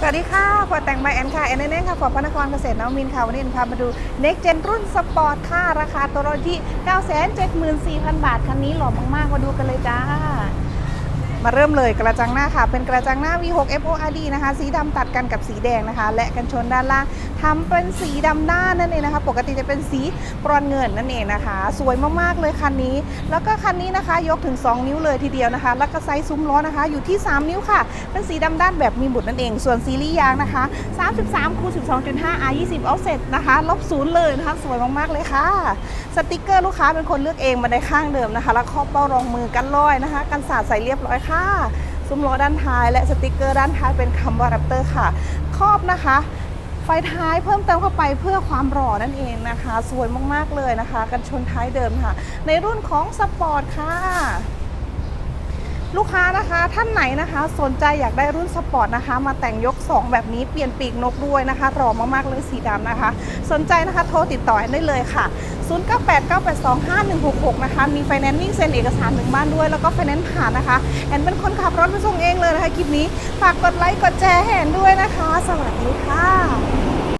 สวัสดีค่ะฟอร์แต่งใบแอนค่ะ แอนแน่ค่ะฟอร์พระนครเกษตรนวมินค่ะ วันนี้นพามาดู Next Gen รุ่นสปอร์ตค่ะ ราคาตัวรถที่ 974,000 บาท คันนี้หล่อมากๆ มาดูกันเลยจ้า มาเริ่มเลยกระจังหน้าค่ะ เป็นกระจังหน้า V6 FORD นะคะ สีดำตัดกันกับสีแดงนะคะ และกันชนด้านล่าง ทำเป็นสีดำด้านนั่นเองนะคะ ปกติจะเป็นสีบรอนเงินนั่นเองนะคะ สวยมากๆเลยคันนี้ แล้วก็คันนี้นะคะ ยกถึง 2 นิ้วเลยทีเดียวนะคะ แล้วก็ไซส์ซุ้มล้อนะคะ อยู่ที่ 3 นิ้วค่ะ เป็นสีดำด้านแบบมีบุตรนั่นเอง ส่วนซีรีส์ยางนะคะ 33คูณ12.5 R 20 offset นะคะ ลบศูนย์เลยนะคะ สวยมากๆเลยค่ะ สติกเกอร์ลูกค้าเป็นคนเลือกเองมาในข้างเดิมนะคะ แล้วครอบเป้ารองมือกันลอยนะคะ กันสาดใส่เรียบร้อยค่ะซุ้มล้อด้านท้ายและสติกเกอร์ด้านท้ายเป็นคำว่าแรปเตอร์ค่ะ ครอบนะคะ ไฟท้ายเพิ่มเติมเข้าไปเพื่อความหล่อนั่นเองนะคะ สวยมากๆเลยนะคะ กันชนท้ายเดิมค่ะ ในรุ่นของสปอร์ตค่ะลูกค้านะคะท่านไหนนะคะ สนใจอยากได้รุ่นสปอร์ตนะคะ มาแต่งยก 2 แบบนี้เปลี่ยนปีกนกด้วยนะคะหล่อมากๆเลยสีดำนะคะ สนใจนะคะโทรติดต่อได้เลยค่ะ 0989825166 นะคะ มีไฟแนนซ์นิ่งเซ็นเอกสารถึงบ้านด้วย แล้วก็ไฟแนนซ์ผ่านนะคะ แอนเป็นคนขับรถไปส่งเองเลยนะคะคลิปนี้ ฝากกดไลค์ กดแชร์ให้แอนด้วยนะคะ สวัสดีค่ะ